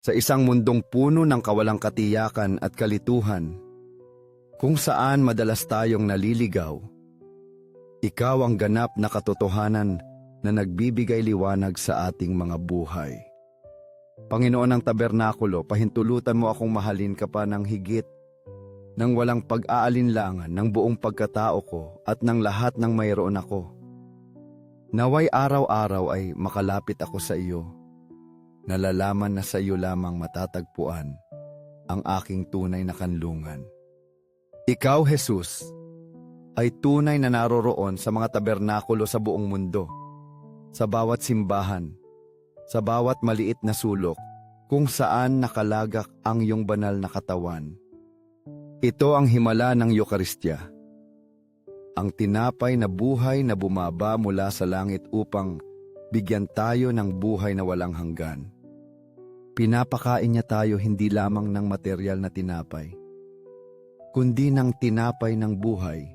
Sa isang mundong puno ng kawalang katiyakan at kalituhan, kung saan madalas tayong naliligaw, ikaw ang ganap na katotohanan na nagbibigay liwanag sa ating mga buhay. Panginoon ng tabernakulo, pahintulutan mo akong mahalin ka pa ng higit nang walang pag-aalinlangan ng buong pagkatao ko at ng lahat ng mayroon ako. Naway araw-araw ay makalapit ako sa iyo. Nalalaman na sa iyo lamang matatagpuan ang aking tunay na kanlungan. Ikaw, Jesus, ay tunay na naroroon sa mga tabernakulo sa buong mundo, sa bawat simbahan, sa bawat maliit na sulok, kung saan nakalagak ang iyong banal na katawan. Ito ang himala ng Eukaristya, ang tinapay na buhay na bumaba mula sa langit upang bigyan tayo ng buhay na walang hanggan. Pinapakain niya tayo hindi lamang ng material na tinapay, kundi ng tinapay ng buhay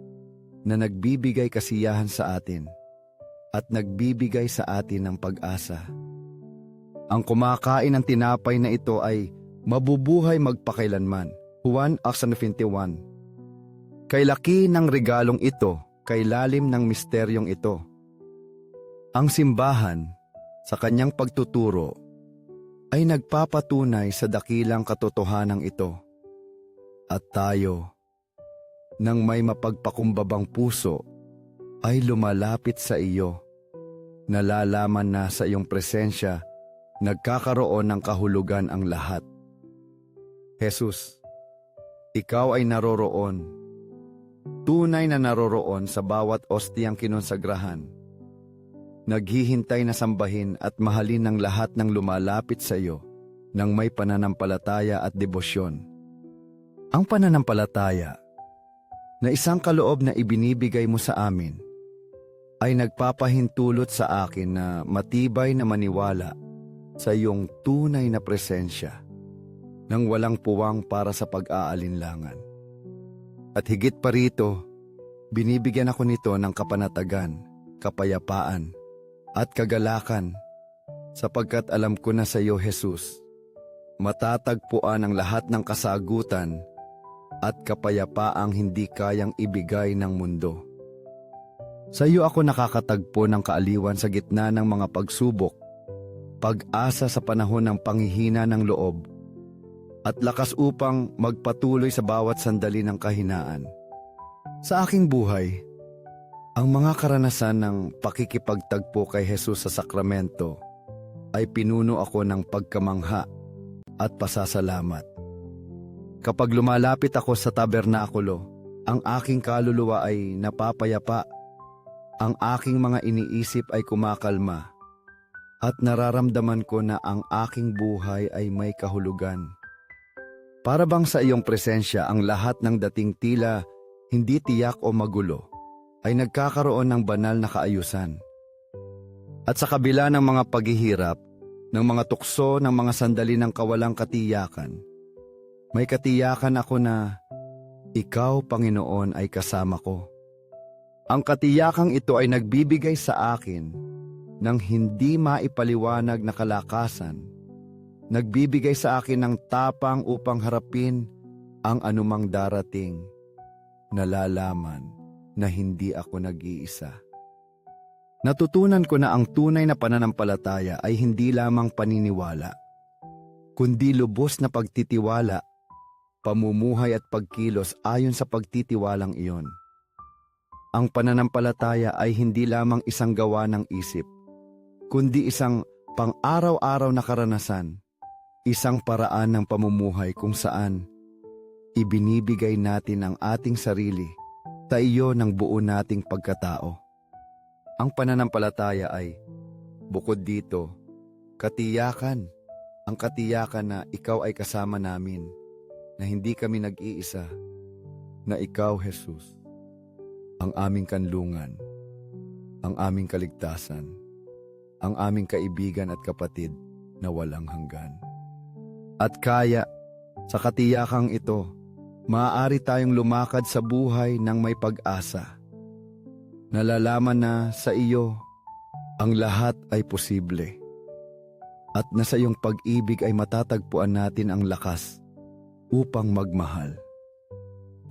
na nagbibigay kasiyahan sa atin at nagbibigay sa atin ng pag-asa. Ang kumakain ng tinapay na ito ay mabubuhay magpakailanman. Juan 21 Kay laki ng regalong ito, kay lalim ng misteryong ito. Ang simbahan, sa kanyang pagtuturo, ay nagpapatunay sa dakilang katotohanan ito. At tayo, nang may mapagpakumbabang puso, ay lumalapit sa iyo. Nalalaman na sa iyong presensya, nagkakaroon ng kahulugan ang lahat. Jesus, ikaw ay naroroon. Tunay na naroroon sa bawat ostiyang kinonsagrahan. Naghihintay na sambahin at mahalin ng lahat ng lumalapit sa iyo ng may pananampalataya at debosyon. Ang pananampalataya na isang kaloob na ibinibigay mo sa amin ay nagpapahintulot sa akin na matibay na maniwala sa iyong tunay na presensya nang walang puwang para sa pag-aalinlangan. At higit pa rito, binibigyan ako nito ng kapanatagan, kapayapaan, at kagalakan sapagkat alam ko na sa iyo, Jesus, matatagpuan ang lahat ng kasagutan at kapayapaang hindi kayang ibigay ng mundo. Sa iyo ako nakakatagpo ng kaaliwan sa gitna ng mga pagsubok, pag-asa sa panahon ng panghihina ng loob, at lakas upang magpatuloy sa bawat sandali ng kahinaan. Sa aking buhay, ang mga karanasan ng pakikipagtagpo kay Jesus sa sakramento ay pinuno ako ng pagkamangha at pasasalamat. Kapag lumalapit ako sa tabernakulo, ang aking kaluluwa ay napapayapa, ang aking mga iniisip ay kumakalma, at nararamdaman ko na ang aking buhay ay may kahulugan. Para bang sa iyong presensya ang lahat ng dating tila hindi tiyak o magulo ay nagkakaroon ng banal na kaayusan. At sa kabila ng mga paghihirap, ng mga tukso ng mga sandali ng kawalang katiyakan, may katiyakan ako na ikaw, Panginoon, ay kasama ko. Ang katiyakang ito ay nagbibigay sa akin ng hindi maipaliwanag na kalakasan. Nagbibigay sa akin ng tapang upang harapin ang anumang darating. Nalalaman na hindi ako nag-iisa. Natutunan ko na ang tunay na pananampalataya ay hindi lamang paniniwala, kundi lubos na pagtitiwala pamumuhay at pagkilos ayon sa pagtitiwalang iyon. Ang pananampalataya ay hindi lamang isang gawa ng isip, kundi isang pang-araw-araw na karanasan, isang paraan ng pamumuhay kung saan ibinibigay natin ang ating sarili sa iyo ng buo nating pagkatao. Ang pananampalataya ay, bukod dito, katiyakan, ang katiyakan na ikaw ay kasama namin na hindi kami nag-iisa, na ikaw, Jesus, ang aming kanlungan, ang aming kaligtasan, ang aming kaibigan at kapatid na walang hanggan. At kaya, sa katiyakang ito, maaari tayong lumakad sa buhay ng may pag-asa. Nalalaman na sa iyo, ang lahat ay posible. At na sa iyong pag-ibig ay matatagpuan natin ang lakas upang magmahal,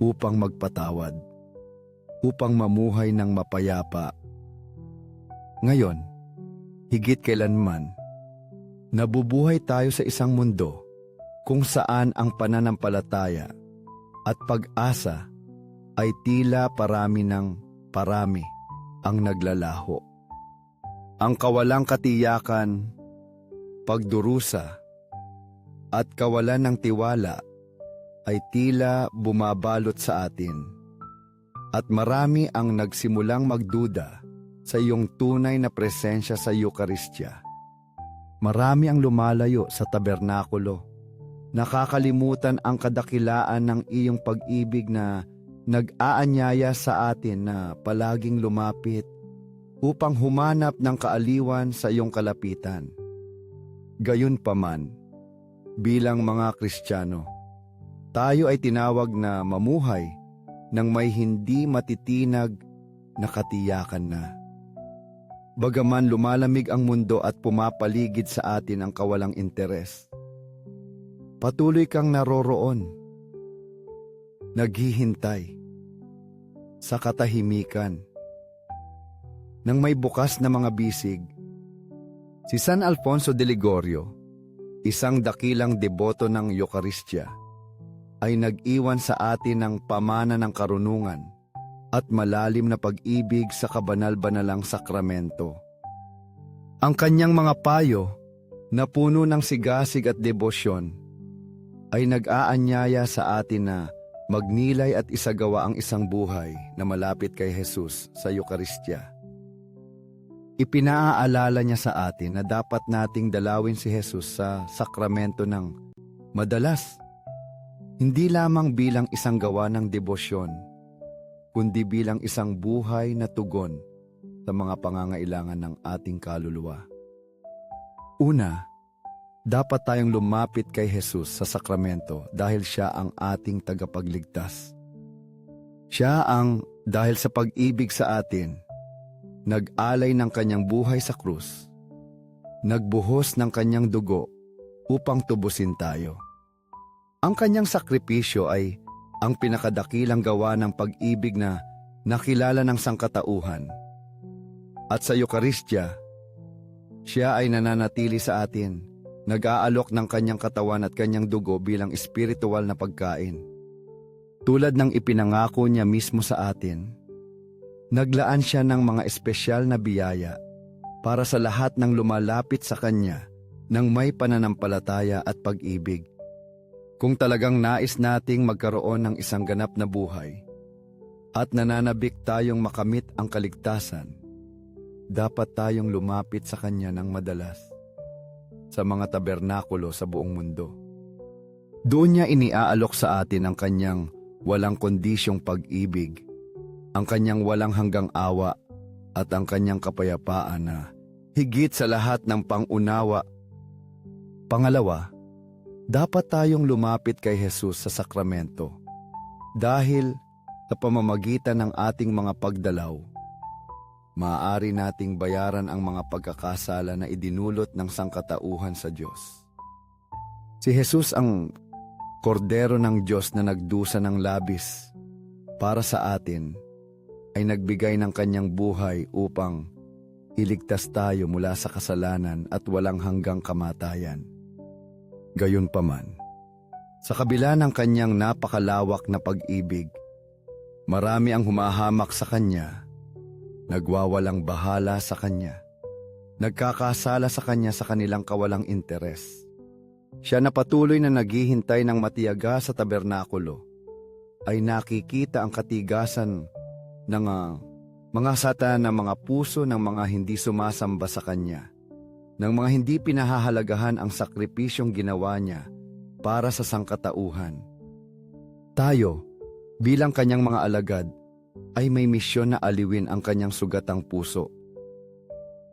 upang magpatawad, upang mamuhay ng mapayapa. Ngayon, higit kailanman, nabubuhay tayo sa isang mundo kung saan ang pananampalataya at pag-asa ay tila parami ng parami ang naglalaho. Ang kawalang katiyakan, pagdurusa, at kawalan ng tiwala ay tila bumabalot sa atin. At marami ang nagsimulang magduda sa iyong tunay na presensya sa Eukaristya. Marami ang lumalayo sa tabernakulo. Nakakalimutan ang kadakilaan ng iyong pag-ibig na nag-aanyaya sa atin na palaging lumapit upang humanap ng kaaliwan sa iyong kalapitan. Gayunpaman, bilang mga Kristiyano, tayo ay tinawag na mamuhay ng may hindi matitinag na katiyakan na. Bagaman lumalamig ang mundo at pumapaligid sa atin ang kawalang interes, patuloy kang naroroon, naghihintay, sa katahimikan, ng may bukas na mga bisig. Si San Alfonso de Ligorio, isang dakilang deboto ng Eukaristya, ay nag-iwan sa atin ng pamana ng karunungan at malalim na pag-ibig sa kabanal-banalang sakramento. Ang kanyang mga payo na puno ng sigasig at debosyon ay nag-aanyaya sa atin na magnilay at isagawa ang isang buhay na malapit kay Jesus sa Eukaristya. Ipinaaalala niya sa atin na dapat nating dalawin si Jesus sa sakramento ng madalas, hindi lamang bilang isang gawa ng debosyon, kundi bilang isang buhay na tugon sa mga pangangailangan ng ating kaluluwa. Una, dapat tayong lumapit kay Jesus sa sakramento dahil siya ang ating tagapagligtas. Siya ang, dahil sa pag-ibig sa atin, nag-alay ng kanyang buhay sa krus, nagbuhos ng kanyang dugo upang tubusin tayo. Ang kanyang sakripisyo ay ang pinakadakilang gawa ng pag-ibig na nakilala ng sangkatauhan. At sa Eukaristya, siya ay nananatili sa atin, nag-aalok ng kanyang katawan at kanyang dugo bilang espiritual na pagkain. Tulad ng ipinangako niya mismo sa atin, Naglaan siya ng mga espesyal na biyaya para sa lahat ng lumalapit sa kanya ng may pananampalataya at pag-ibig. Kung talagang nais nating magkaroon ng isang ganap na buhay at nananabik tayong makamit ang kaligtasan, dapat tayong lumapit sa kanya ng madalas sa mga tabernakulo sa buong mundo. Doon niya iniaalok sa atin ang kanyang walang kondisyong pag-ibig ang kanyang walang hanggang awa at ang kanyang kapayapaan na higit sa lahat ng pangunawa. Pangalawa, dapat tayong lumapit kay Jesus sa sakramento dahil sa pamamagitan ng ating mga pagdalaw, maaari nating bayaran ang mga pagkakasala na idinulot ng sangkatauhan sa Diyos. Si Jesus ang kordero ng Diyos na nagdusa ng labis para sa atin ay nagbigay ng kanyang buhay upang iligtas tayo mula sa kasalanan at walang hanggang kamatayan. Gayunpaman, sa kabila ng kanyang napakalawak na pag-ibig, marami ang humahamak sa kanya, nagwawalang bahala sa kanya, nagkakasala sa kanya sa kanilang kawalang interes. Siya na patuloy na naghihintay ng matiyaga sa tabernakulo, ay nakikita ang katigasan ng uh, mga sata ng mga puso ng mga hindi sumasamba sa Kanya, ng mga hindi pinahahalagahan ang sakripisyong ginawa niya para sa sangkatauhan. Tayo, bilang Kanyang mga alagad, ay may misyon na aliwin ang Kanyang sugatang puso.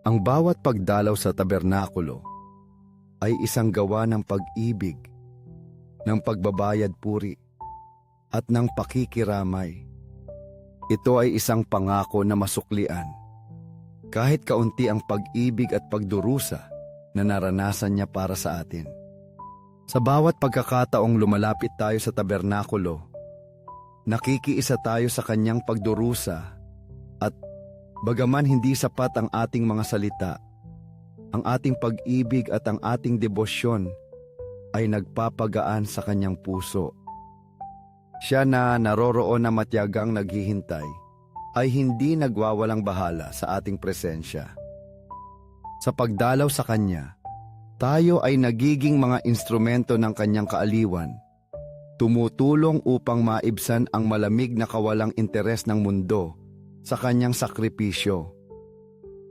Ang bawat pagdalaw sa tabernakulo ay isang gawa ng pag-ibig, ng pagbabayad puri, at ng pakikiramay ito ay isang pangako na masuklian. Kahit kaunti ang pag-ibig at pagdurusa na naranasan niya para sa atin. Sa bawat pagkakataong lumalapit tayo sa tabernakulo, nakikiisa tayo sa kanyang pagdurusa at bagaman hindi sapat ang ating mga salita, ang ating pag-ibig at ang ating debosyon ay nagpapagaan sa kanyang puso. Siya na naroroon na matyagang naghihintay ay hindi nagwawalang bahala sa ating presensya. Sa pagdalaw sa Kanya, tayo ay nagiging mga instrumento ng Kanyang kaaliwan, tumutulong upang maibsan ang malamig na kawalang interes ng mundo sa Kanyang sakripisyo.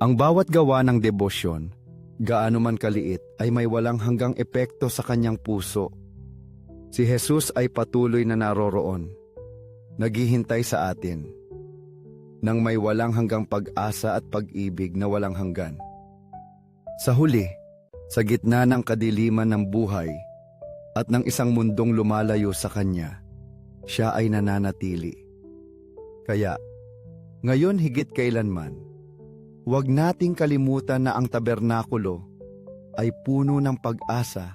Ang bawat gawa ng debosyon, gaano man kaliit, ay may walang hanggang epekto sa Kanyang puso. Si Jesus ay patuloy na naroroon, naghihintay sa atin, nang may walang hanggang pag-asa at pag-ibig na walang hanggan. Sa huli, sa gitna ng kadiliman ng buhay at ng isang mundong lumalayo sa Kanya, siya ay nananatili. Kaya, ngayon higit kailanman, huwag nating kalimutan na ang tabernakulo ay puno ng pag-asa,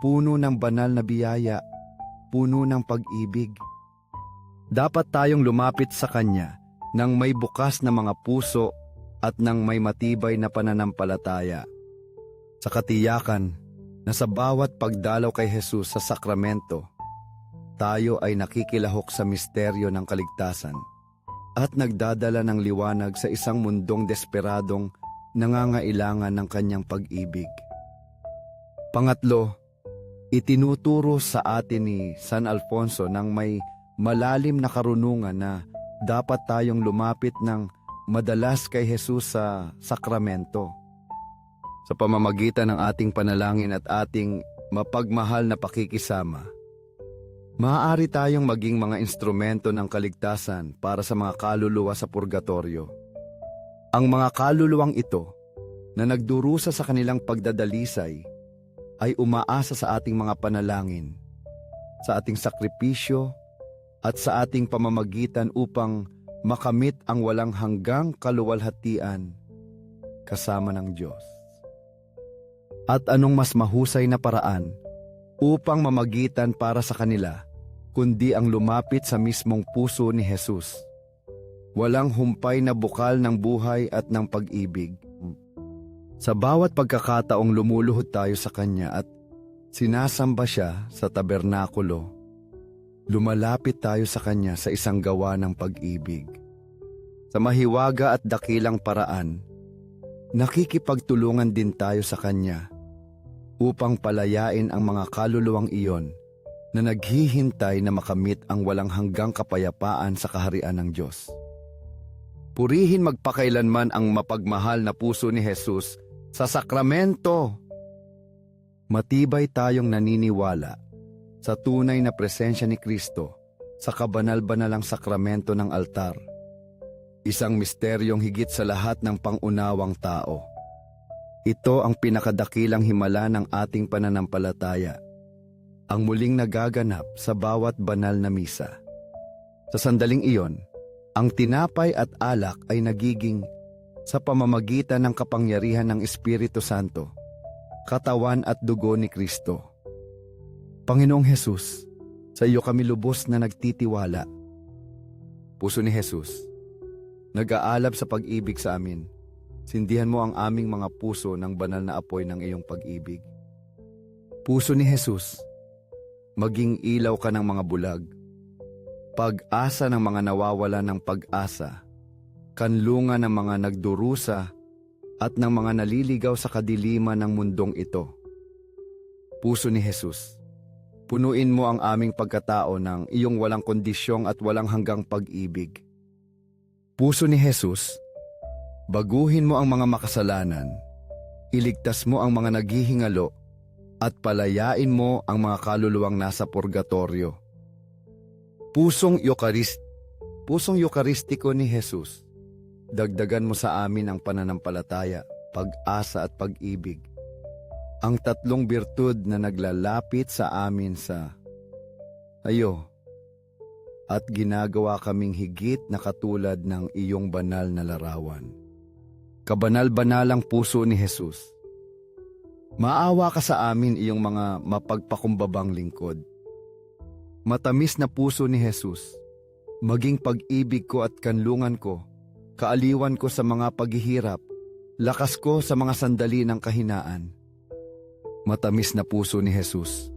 puno ng banal na biyaya, puno ng pag-ibig. Dapat tayong lumapit sa Kanya nang may bukas na mga puso at nang may matibay na pananampalataya. Sa katiyakan na sa bawat pagdalaw kay Jesus sa sakramento, tayo ay nakikilahok sa misteryo ng kaligtasan at nagdadala ng liwanag sa isang mundong desperadong nangangailangan ng kanyang pag-ibig. Pangatlo, itinuturo sa atin ni San Alfonso ng may malalim na karunungan na dapat tayong lumapit ng madalas kay Jesus sa sakramento. Sa pamamagitan ng ating panalangin at ating mapagmahal na pakikisama, maaari tayong maging mga instrumento ng kaligtasan para sa mga kaluluwa sa purgatorio. Ang mga kaluluwang ito na nagdurusa sa kanilang pagdadalisay ay umaasa sa ating mga panalangin, sa ating sakripisyo at sa ating pamamagitan upang makamit ang walang hanggang kaluwalhatian kasama ng Diyos. At anong mas mahusay na paraan upang mamagitan para sa kanila kundi ang lumapit sa mismong puso ni Jesus. Walang humpay na bukal ng buhay at ng pag-ibig. Sa bawat pagkakataong lumuluhod tayo sa Kanya at sinasamba siya sa tabernakulo, lumalapit tayo sa Kanya sa isang gawa ng pag-ibig. Sa mahiwaga at dakilang paraan, nakikipagtulungan din tayo sa Kanya upang palayain ang mga kaluluwang iyon na naghihintay na makamit ang walang hanggang kapayapaan sa kaharian ng Diyos. Purihin magpakailanman ang mapagmahal na puso ni Jesus sa sakramento. Matibay tayong naniniwala sa tunay na presensya ni Kristo sa kabanal-banalang sakramento ng altar. Isang misteryong higit sa lahat ng pangunawang tao. Ito ang pinakadakilang himala ng ating pananampalataya. Ang muling nagaganap sa bawat banal na misa. Sa sandaling iyon, ang tinapay at alak ay nagiging sa pamamagitan ng kapangyarihan ng Espiritu Santo, katawan at dugo ni Kristo. Panginoong Hesus, sa iyo kami lubos na nagtitiwala. Puso ni Jesus, nag-aalab sa pag-ibig sa amin Sindihan mo ang aming mga puso ng banal na apoy ng iyong pag-ibig. Puso ni Jesus, maging ilaw ka ng mga bulag, pag-asa ng mga nawawala ng pag-asa, kanlungan ng mga nagdurusa at ng mga naliligaw sa kadiliman ng mundong ito. Puso ni Jesus, punuin mo ang aming pagkatao ng iyong walang kondisyong at walang hanggang pag-ibig. Puso ni Jesus, Baguhin mo ang mga makasalanan, iligtas mo ang mga naghihingalo, at palayain mo ang mga kaluluwang nasa purgatorio. Pusong Eucharist, pusong Eucharistiko ni Jesus, dagdagan mo sa amin ang pananampalataya, pag-asa at pag-ibig. Ang tatlong birtud na naglalapit sa amin sa ayo at ginagawa kaming higit na katulad ng iyong banal na larawan kabanal-banalang puso ni Jesus. Maawa ka sa amin iyong mga mapagpakumbabang lingkod. Matamis na puso ni Jesus, maging pag-ibig ko at kanlungan ko, kaaliwan ko sa mga paghihirap, lakas ko sa mga sandali ng kahinaan. Matamis na puso ni Jesus,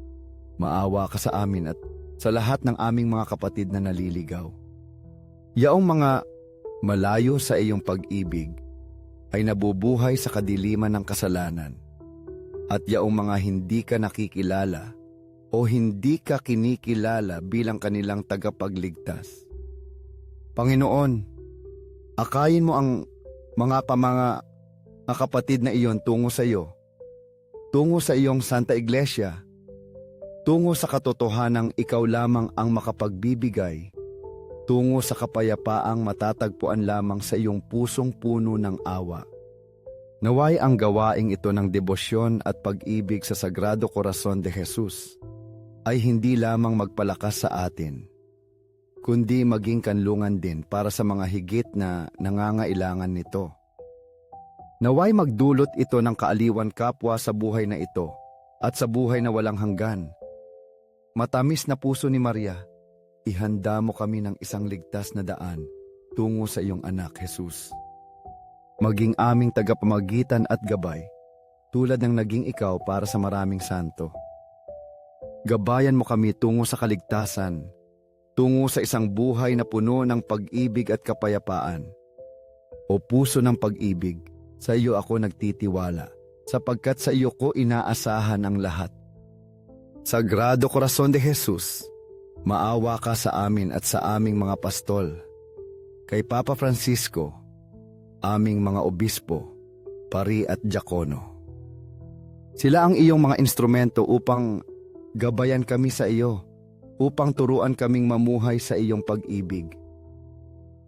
maawa ka sa amin at sa lahat ng aming mga kapatid na naliligaw. Yaong mga malayo sa iyong pag-ibig ay nabubuhay sa kadiliman ng kasalanan at yaong mga hindi ka nakikilala o hindi ka kinikilala bilang kanilang tagapagligtas. Panginoon, akayin mo ang mga pamanga mga kapatid na iyon tungo sa iyo, tungo sa iyong Santa Iglesia, tungo sa katotohanang ikaw lamang ang makapagbibigay, tungo sa kapayapaang matatagpuan lamang sa iyong pusong puno ng awa. Naway ang gawaing ito ng debosyon at pag-ibig sa Sagrado Corazon de Jesus ay hindi lamang magpalakas sa atin, kundi maging kanlungan din para sa mga higit na nangangailangan nito. Naway magdulot ito ng kaaliwan kapwa sa buhay na ito at sa buhay na walang hanggan. Matamis na puso ni Maria, ihanda mo kami ng isang ligtas na daan tungo sa iyong anak, Jesus maging aming tagapamagitan at gabay, tulad ng naging ikaw para sa maraming santo. Gabayan mo kami tungo sa kaligtasan, tungo sa isang buhay na puno ng pag-ibig at kapayapaan. O puso ng pag-ibig, sa iyo ako nagtitiwala, sapagkat sa iyo ko inaasahan ang lahat. Sagrado Corazon de Jesus, maawa ka sa amin at sa aming mga pastol. Kay Papa Francisco, aming mga obispo, pari at diakono. Sila ang iyong mga instrumento upang gabayan kami sa iyo, upang turuan kaming mamuhay sa iyong pag-ibig.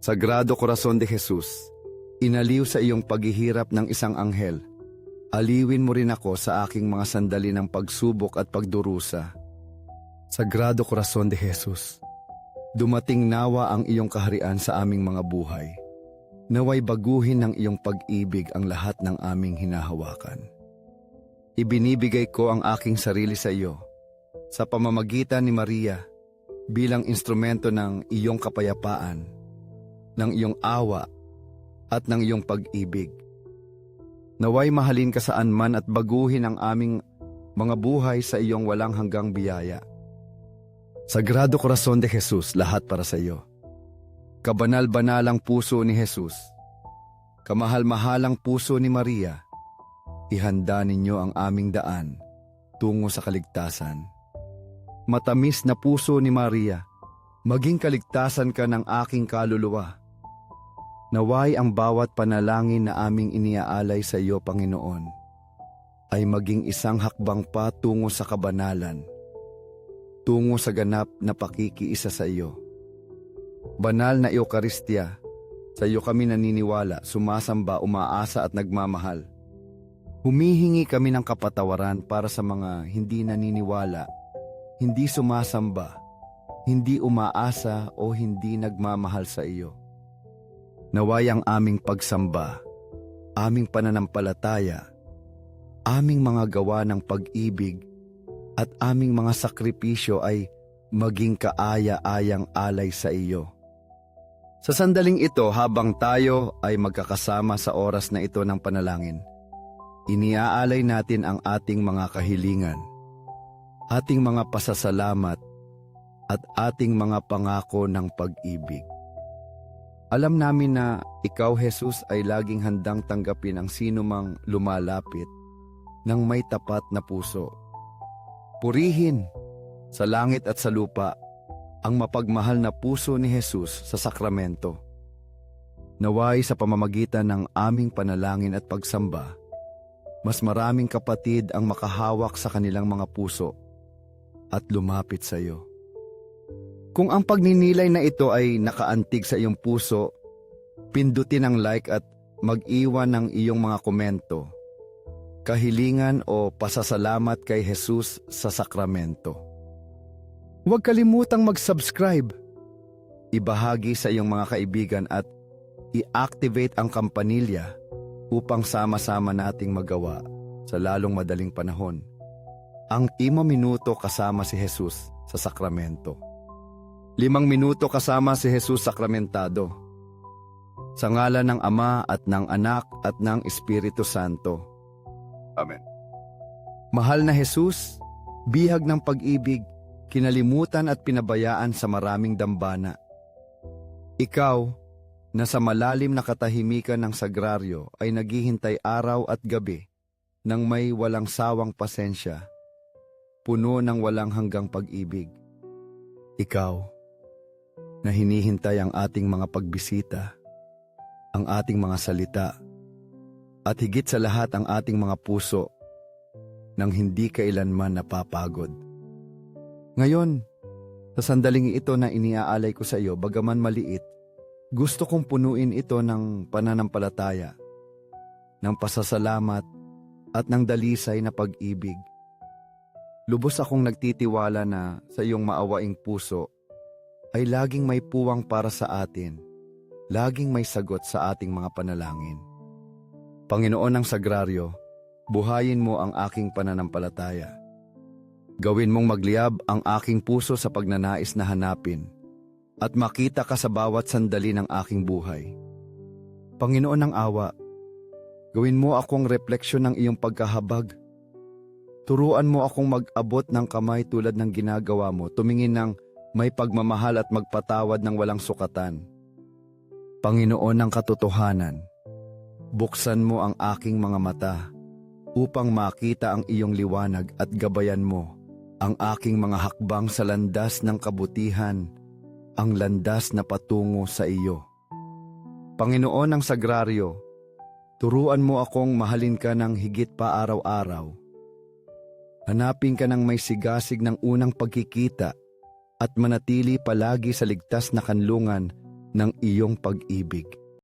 Sagrado Corazon de Jesus, inaliw sa iyong paghihirap ng isang anghel, aliwin mo rin ako sa aking mga sandali ng pagsubok at pagdurusa. Sagrado Corazon de Jesus, dumating nawa ang iyong kaharian sa aming mga buhay. Naway baguhin ng iyong pag-ibig ang lahat ng aming hinahawakan. Ibinibigay ko ang aking sarili sa iyo sa pamamagitan ni Maria bilang instrumento ng iyong kapayapaan, ng iyong awa at ng iyong pag-ibig. Naway mahalin ka saan man at baguhin ang aming mga buhay sa iyong walang hanggang biyaya. Sagrado Corazon de Jesus, lahat para sa iyo. Kabanal-banalang puso ni Jesus, kamahal-mahalang puso ni Maria, ihanda ninyo ang aming daan tungo sa kaligtasan. Matamis na puso ni Maria, maging kaligtasan ka ng aking kaluluwa. Naway ang bawat panalangin na aming iniaalay sa iyo, Panginoon, ay maging isang hakbang pa tungo sa kabanalan, tungo sa ganap na pakikiisa sa iyo. Banal na Eukaristya, sa iyo kami naniniwala, sumasamba, umaasa at nagmamahal. Humihingi kami ng kapatawaran para sa mga hindi naniniwala, hindi sumasamba, hindi umaasa o hindi nagmamahal sa iyo. Naway ang aming pagsamba, aming pananampalataya, aming mga gawa ng pag-ibig at aming mga sakripisyo ay maging kaaya-ayang alay sa iyo. Sa sandaling ito habang tayo ay magkakasama sa oras na ito ng panalangin, iniaalay natin ang ating mga kahilingan, ating mga pasasalamat at ating mga pangako ng pag-ibig. Alam namin na ikaw, Jesus, ay laging handang tanggapin ang sino mang lumalapit ng may tapat na puso. Purihin sa langit at sa lupa ang mapagmahal na puso ni Jesus sa sakramento. Naway sa pamamagitan ng aming panalangin at pagsamba, mas maraming kapatid ang makahawak sa kanilang mga puso at lumapit sa iyo. Kung ang pagninilay na ito ay nakaantig sa iyong puso, pindutin ang like at mag-iwan ng iyong mga komento, kahilingan o pasasalamat kay Jesus sa sakramento. Huwag kalimutang mag-subscribe. Ibahagi sa iyong mga kaibigan at i-activate ang kampanilya upang sama-sama nating magawa sa lalong madaling panahon. Ang imo minuto kasama si Jesus sa sakramento. Limang minuto kasama si Jesus sakramentado. Sa ngalan ng Ama at ng Anak at ng Espiritu Santo. Amen. Mahal na Jesus, bihag ng pag-ibig, kinalimutan at pinabayaan sa maraming dambana. Ikaw, na sa malalim na katahimikan ng sagraryo ay naghihintay araw at gabi ng may walang sawang pasensya, puno ng walang hanggang pag-ibig. Ikaw, na hinihintay ang ating mga pagbisita, ang ating mga salita, at higit sa lahat ang ating mga puso nang hindi kailanman napapagod. Ngayon, sa sandaling ito na iniaalay ko sa iyo, bagaman maliit, gusto kong punuin ito ng pananampalataya, ng pasasalamat at ng dalisay na pag-ibig. Lubos akong nagtitiwala na sa iyong maawaing puso ay laging may puwang para sa atin, laging may sagot sa ating mga panalangin. Panginoon ng Sagraryo, buhayin mo ang aking pananampalataya. Gawin mong magliyab ang aking puso sa pagnanais na hanapin at makita ka sa bawat sandali ng aking buhay. Panginoon ng awa, gawin mo akong refleksyon ng iyong pagkahabag. Turuan mo akong mag-abot ng kamay tulad ng ginagawa mo, tumingin ng may pagmamahal at magpatawad ng walang sukatan. Panginoon ng katotohanan, buksan mo ang aking mga mata upang makita ang iyong liwanag at gabayan mo ang aking mga hakbang sa landas ng kabutihan ang landas na patungo sa iyo. Panginoon ng Sagraryo, turuan mo akong mahalin ka ng higit pa araw-araw. Hanapin ka ng may sigasig ng unang pagkikita at manatili palagi sa ligtas na kanlungan ng iyong pag-ibig.